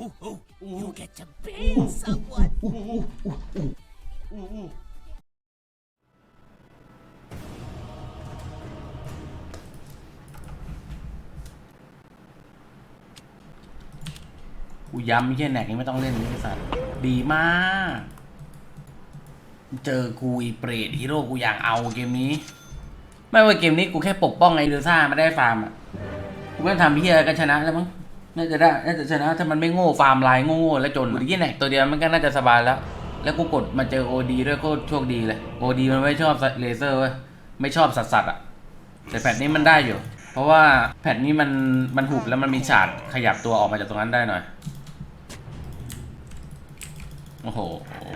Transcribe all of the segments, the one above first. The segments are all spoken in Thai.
Ooh, ooh, you get to bang someone. กูย้ำไม่ใช่แหนกนี่ไม่ต้องเล่นนี่สัตว์ดีมาก เจอกูอีเปรตฮีโร่กูอยากเอาเกมนี้ ไม่ว่าเกมนี้กูแค่ปกป้องไอเดอร์ซ่ามาได้ฟาร์มอะ กูไม่ทำพี่อะไรก็ชนะแล้วมั้ง น่าจะได้น่าจะชนะถ้ามันไม่โง่ฟาร์มลายโง่ๆแล้วจนหรือยี่แหนกตัวเดียวมันก็น่าจะสบายแล้ว แล้วกูกดมาเจอโอดีด้วยก็โชคดีเลยโอดีมันไม่ชอบเลเซอร์เว้ยไม่ชอบสัตว์สัตว์อะแต่แพทนี้มันได้อยู่ เพราะว่าแพทนี้มันมันหุบแล้วมันมีฉาดขยับตัวออกมาจากตรงนั้นได้หน่อยโอ้โห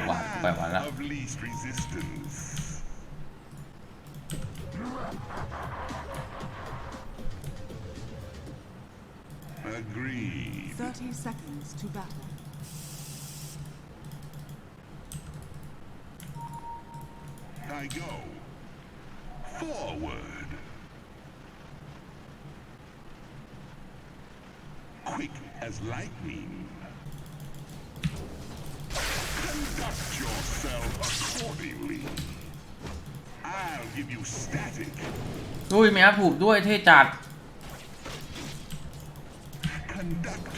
หวานไปหวานแล้ว 30 seconds to battle. I go. Forward. Quick as lightning. Conduct yourself accordingly. I'll give you static. อุ้ยแมวผูกด้วยเท่จัด Conduct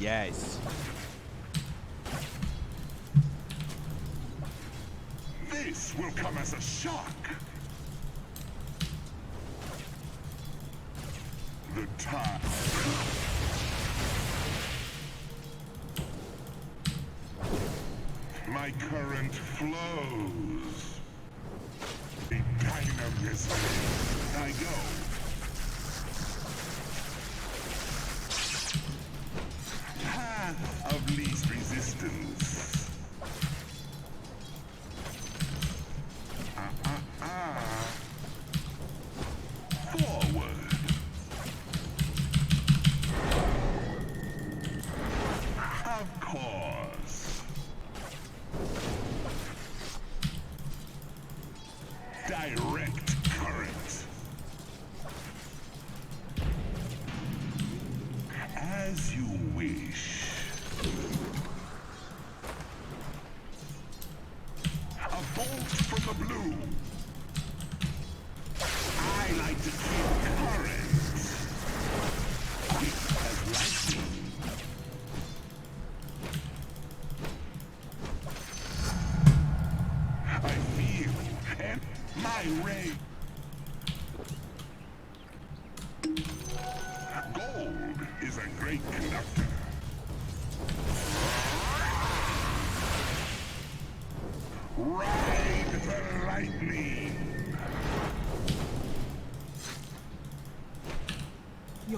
Yes. This will come as a shock. The time. My current flows. A dynamism. I go. Direct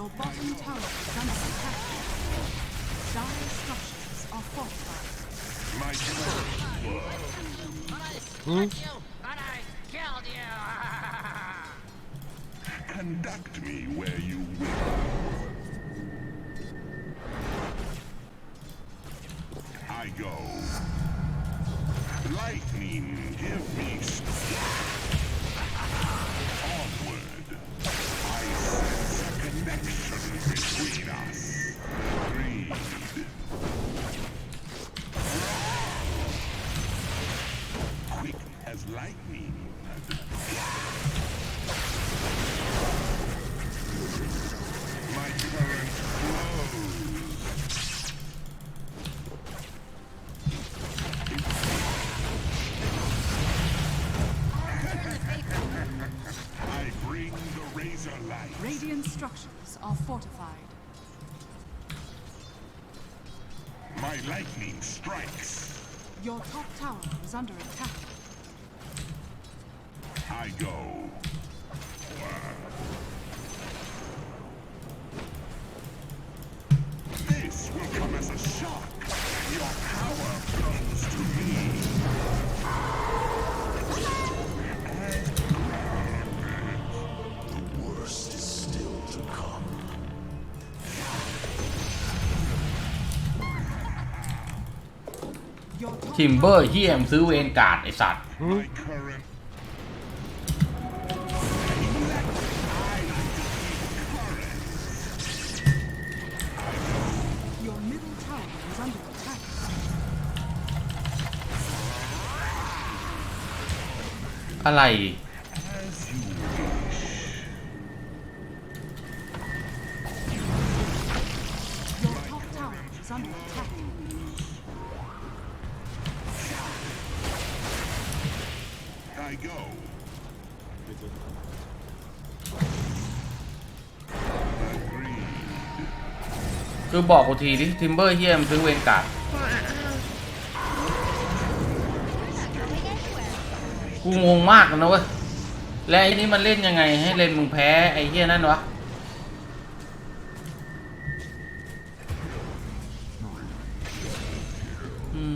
Your bottom tower is under attack. Dire structures are fortified. My current But I! Conduct me where you will. I go. Lightning, give me strength. Structures are fortified. My lightning strikes. Your top tower is under attack. I go. ทิมเบอร์เฮียมงซื้อเวนการ์ดไอสัตว์ My current Your middle tower is under attack. อะไร I go. คือบอกกูทีดิทิมเบอร์เฮียมซื้อเวนกาดกูงงมากนะเว้ย และไอ้นี่มันเล่นยังไงให้เลนมึงแพ้ไอ้เฮียนั่นวะอืม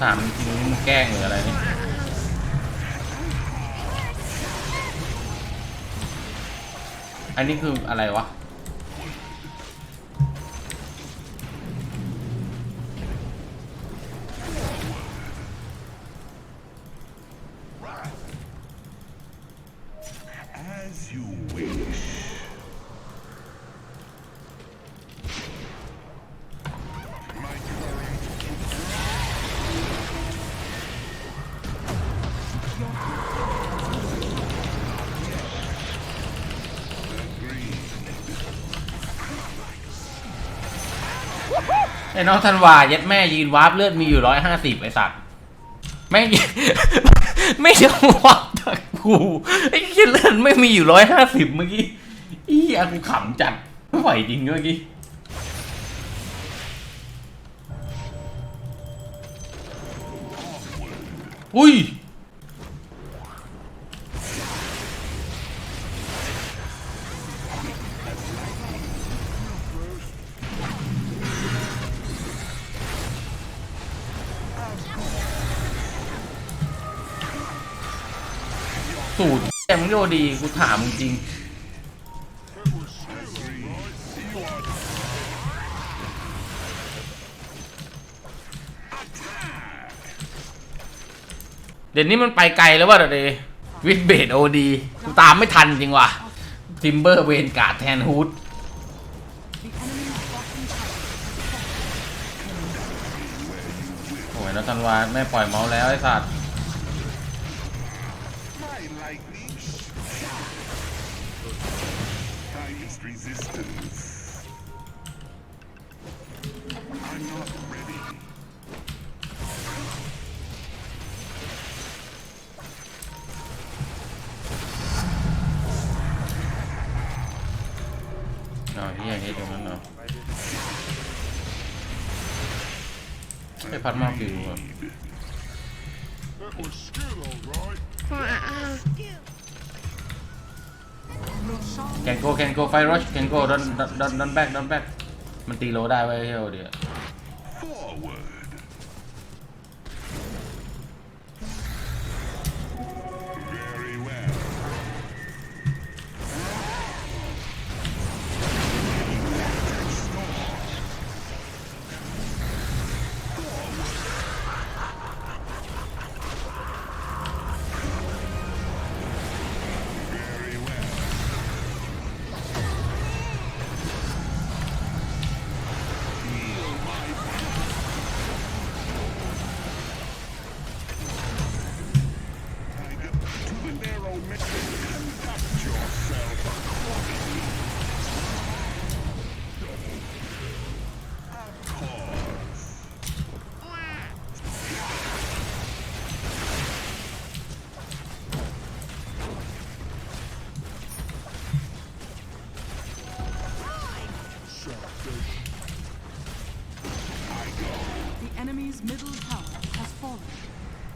ถามจริงมึงแกล้งหรืออะไรนี่อันนี้คืออะไรวะ อ้น้องธันวาเย็ดแม่ยืนวาร์ปเลือดมีอยู่ร้อยห้าสิบไอสัตว์ไม่ไม่ยอมวาร์ปจากกูไอ้เหี้ยเลือดไม่มีอยู่ร้อยห้าสิบเมื่อกี้อีอากูขำจัดไม่ไหวจริงเมื่อกี้อุ้ย สูตรแต่มึงโยดีกูถามจริงเดี๋ยวนี้มันไปไกลแล้วว่ะเดี๋ยววิดเบดโอดีกูตามไม่ทันจริงว่ะทิมเบอร์เวนการ์ดแทนฮูดโอ้ยแล้วธันวาแม่ปล่อยเมาส์แล้วไอ้สัตว์ Highest resistance. I'm not ready. อ๋อเฮียเฮ็ดอย่า แคนโกแคนโกไฟรชแคนโกดอนดอนดอนแบกดอนแบกมันตีโลได้ไว้เฮ้ยวเดี๋ยว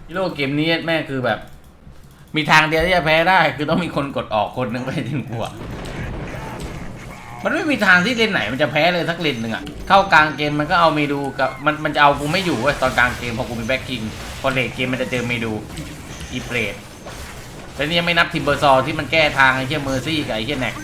ฮีโร่เกมนี้แม่คือแบบ มีทางเดียวที่จะแพ้ได้ คือต้องมีคนกดออกคนหนึ่งไปถึงกูอะมันไม่มีทางที่เลนไหนมันจะแพ้เลยสักเลนหนึ่งอะเข้ากลางเกมมันก็เอาเมดูกับมันมันจะเอากูไม่อยู่เว้ยตอนกลางเกมพอกูมีแบ็คคิงพอเลทเกมมันจะเจอเมดูอีเปรตแล้วนี่ยังไม่นับทิมเบอร์ซอร์ที่มันแก้ทางไอ้เชี่ยเมอร์ซี่กับไอ้เชี่ยแน็ก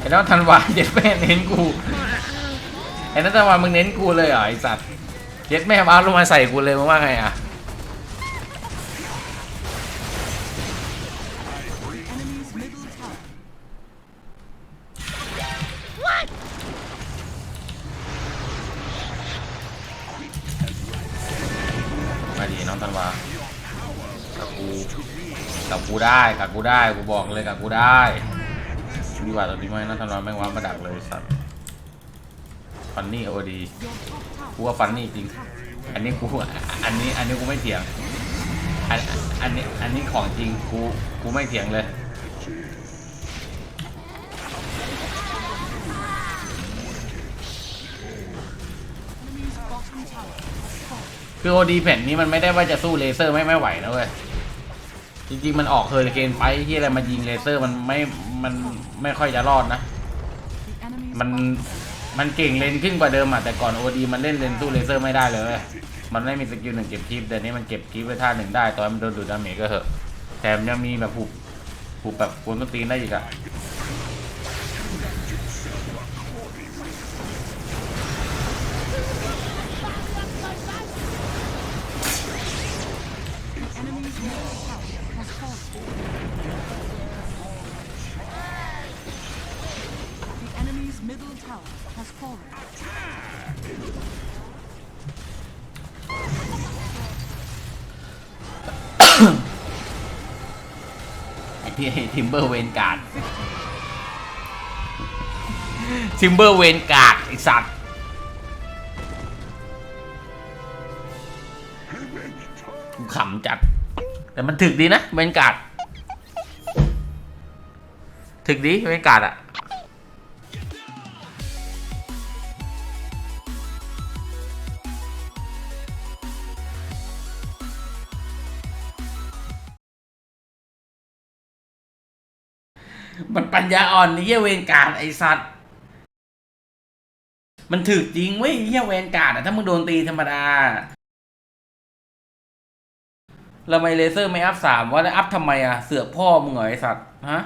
ไอ้น้องธันวาเย็ดแม่เน้นกูไอ้น้องธันวามึงเน้นกูเลยเหรอไอ้สัตว์เย็ดแม่เอาลงมาใส่กูเลยมึงว่าไงอะมาดีน้องธันวากับกูกับกูได้กับกูได้กูบอกเลยกับกูได้ ดีกว่าตอนนี้ไม่น้องธันวาแม่งว่ามาดักเลยสัตว์ฟันนี่โอดีกูว่าฟันนี่จริง อันนี้กูอันนี้อันนี้กูไม่เถียง อันอันนี้อันนี้ของจริงกูกูไม่เถียงเลยคือโอดีแผ่นนี้มันไม่ได้ว่าจะสู้เลเซอร์ไม่ไม่ไหวนะเว้ย จริงๆ มันออกเฮอริเคนไปที่อะไรมายิงเลเซอร์มันไม่ มันไม่ค่อยจะรอดนะ มัน มันเก่งเลนขึ้นกว่าเดิมอะ แต่ก่อนโอดีมันเล่นเลนสู้เลเซอร์ไม่ได้เลย มันไม่มีสกิลหนึ่งเก็บคลิปแต่นี่มันเก็บคลิปไว้ท่าหนึ่งได้ ตอนมันโดนดูดดาเมจก็เหอะแถมยังมีแบบผูกผูกแบบกวนต้นตีนได้อีกอะ The enemy's middle tower has fallen. ไอ้ที่ทิมเบอร์เวนการ์ดทิมเบอร์เวนการ์ดไอสัตว์ขำจัด แต่มันถึกดีนะเวนการ์ดถึกดีเวนการ์ดอะมันปัญญาอ่อนนี่เยเวนการ์ดไอสัตว์ มันถึกจริงเว้ยเหี้ยเวนการ์ดอะถ้ามึงโดนตีธรรมดา แล้วทำไมเลเซอร์ไม่อัพสามวะแล้วอัพทำไมอะเสือกพ่อมึงเหรอไอสัตว์ฮะ